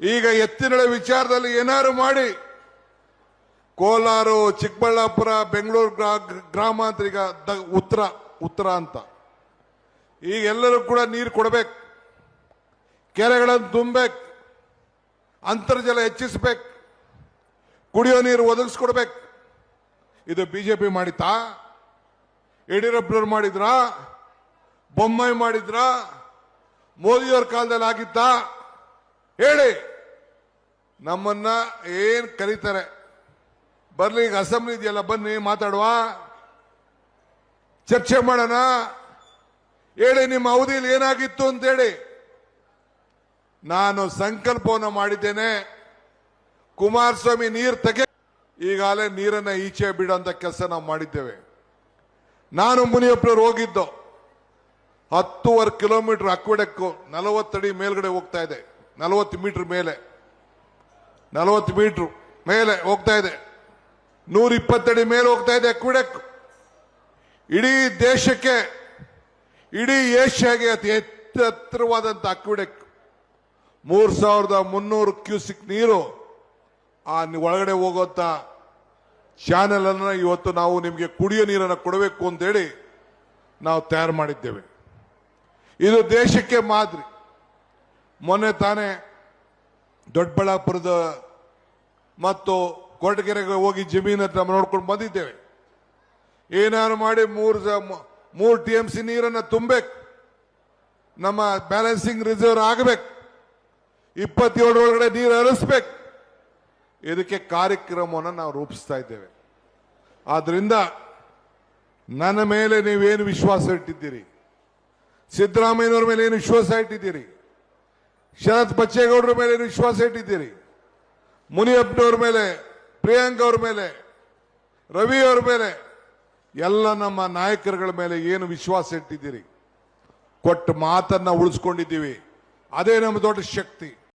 ಈಗ ಎತ್ತಿನಳ ವಿಚಾರದಲ್ಲಿ ಏನಾದ್ರು ಮಾಡಿ. ಕೋಲಾರ, ಚಿಕ್ಕಬಳ್ಳಾಪುರ, ಬೆಂಗಳೂರು ಗ್ರಾ- ಗ್ರಾಮಾಂತರ ಈಗ ಉತ್ತರ ಉತ್ತರ ಅಂತ. ಈಗ ಎಲ್ಲರೂ ಕೂಡ ನೀರು ಕೊಡಬೇಕು. ಕೆರೆಗಳನ್ನು ತುಂಬಬೇಕು ಅಂತರ್ಜಲ ಹೆಚ್ಚಿಸ್ಬೇಕು. ಕುಡಿಯೋ ನೀರು ಒದಗಿಸ್ಕೊಡ್ಬೇಕು. ಇದು ಬಿಜೆಪಿ ಮಾಡಿತಾ ಯಡಿಯೂರಪ್ಪನವ್ರು ಮಾಡಿದ್ರಾ? ಬೊಮ್ಮಾಯಿ ಮಾಡಿದ್ರಾ? ಮೋದಿಯವ್ರ ಕಾಲದಲ್ಲಿ ಆಗಿತ್ತಾ? ಹೇಳಿ. ನಮ್ಮನ್ನ ಏನ್ ಕರೀತಾರೆ? ಬರ್ಲಿ, ಈಗ ಅಸೆಂಬ್ಲಿ ಇದೆಯಲ್ಲ, ಬನ್ನಿ, ಮಾತಾಡುವ. ಚರ್ಚೆ ಮಾಡೋಣ. ಹೇಳಿ, ನಿಮ್ಮ ಅವಧಿಯಲ್ಲಿ ಏನಾಗಿತ್ತು ಅಂತೇಳಿ. ನಾನು ಸಂಕಲ್ಪವನ್ನು ಮಾಡಿದ್ದೇನೆ. ಕುಮಾರಸ್ವಾಮಿ ನೀರು ತೆಗೆ, ಈಗಾಗಲೇ ನೀರನ್ನ ಈಚೆ ಬಿಡುವಂತ ಕೆಲಸ ನಾವು ಮಾಡಿದ್ದೇವೆ. ನಾನು ಮುನಿಯಪ್ಪನವ್ರು ಹೋಗಿದ್ದು. ಹತ್ತುವರೆ ಕಿಲೋಮೀಟರ್ ಅಕ್ವಿಡಕ್ಕು ನಲವತ್ತಡಿ ಮೇಲ್ಗಡೆ ಹೋಗ್ತಾ ಇದೆ. ನಲವತ್ತು ಮೀಟರ್ ಮೇಲೆ. ನಲವತ್ತು ಮೀಟರ್ ಮೇಲೆ ಹೋಗ್ತಾ ಇದೆ. ನೂರ ಇಪ್ಪತ್ತಡಿ ಮೇಲೆ ಹೋಗ್ತಾ ಇದೆ ಕುಡಕ್ ಇಡೀ ದೇಶಕ್ಕೆ, ಇಡೀ ಏಷ್ಯಾಗೆ ಅತಿ ಎತ್ತ ಅಕ್ವಿಡೆಕ್ ಅಕ್ವಿಡಕ್ ಮೂರ್ ಸಾವಿರದ ಮುನ್ನೂರು ಕ್ಯೂಸಿಕ್ ನೀರು ಆ ಒಳಗಡೆ ಹೋಗೋಂಥ ಚಾನೆಲ್ ಅನ್ನ ಇವತ್ತು ನಾವು ನಿಮಗೆ ಕುಡಿಯೋ ನೀರನ್ನು ಕೊಡಬೇಕು ಅಂತೇಳಿ ನಾವು ತಯಾರು ಮಾಡಿದ್ದೇವೆ. ಇದು ದೇಶಕ್ಕೆ ಮಾದರಿ. ಮೊನ್ನೆ ತಾನೇ ದೊಡ್ಡಬಳ್ಳಾಪುರದ ಮತ್ತು ಕೊರಟಗೆರೆಗೆ ಹೋಗಿ ಜಮೀನ ಹತ್ರ ನೋಡ್ಕೊಂಡು ಬಂದಿದ್ದೇವೆ. ಏನಾರು ಮಾಡಿ ಮೂರು ಮೂರು ಟಿ ಎಂ ಸಿ ನೀರನ್ನು ತುಂಬಬೇಕು. ನಮ್ಮ ಬ್ಯಾಲೆನ್ಸಿಂಗ್ ರಿಸರ್ವ್ ಆಗಬೇಕು. ಇಪ್ಪತ್ತೇಳು ಒಳಗಡೆ ನೀರು ಹರಿಸ್ಬೇಕು. ಇದಕ್ಕೆ ಕಾರ್ಯಕ್ರಮವನ್ನು ನಾವು ರೂಪಿಸ್ತಾ ಇದ್ದೇವೆ. ಆದ್ದರಿಂದ ನನ್ನ ಮೇಲೆ ನೀವೇನು ವಿಶ್ವಾಸ ಇಟ್ಟಿದ್ದೀರಿ? ಸಿದ್ದರಾಮಯ್ಯನವ್ರ ಮೇಲೆ ಏನು ವಿಶ್ವಾಸ ಇಟ್ಟಿದ್ದೀರಿ? ಶರತ್ ಬಚ್ಚೇಗೌಡರ ಮೇಲೆ ವಿಶ್ವಾಸ ಇಟ್ಟಿದ್ದೀರಿ, ಮುನಿಯಪ್ಪನವ್ರ ಮೇಲೆ ಪ್ರಿಯಾಂಕ್ ಅವ್ರ ಮೇಲೆ ರವಿ ಅವ್ರ ಮೇಲೆ, ಎಲ್ಲ ನಮ್ಮ ನಾಯಕರುಗಳ ಮೇಲೆ ಏನು ವಿಶ್ವಾಸ ಇಟ್ಟಿದ್ದೀರಿ? ಕೊಟ್ಟ ಮಾತನ್ನ ಉಳಿಸ್ಕೊಂಡಿದ್ದೀವಿ. ಅದೇ ನಮ್ಮ ದೊಡ್ಡ ಶಕ್ತಿ.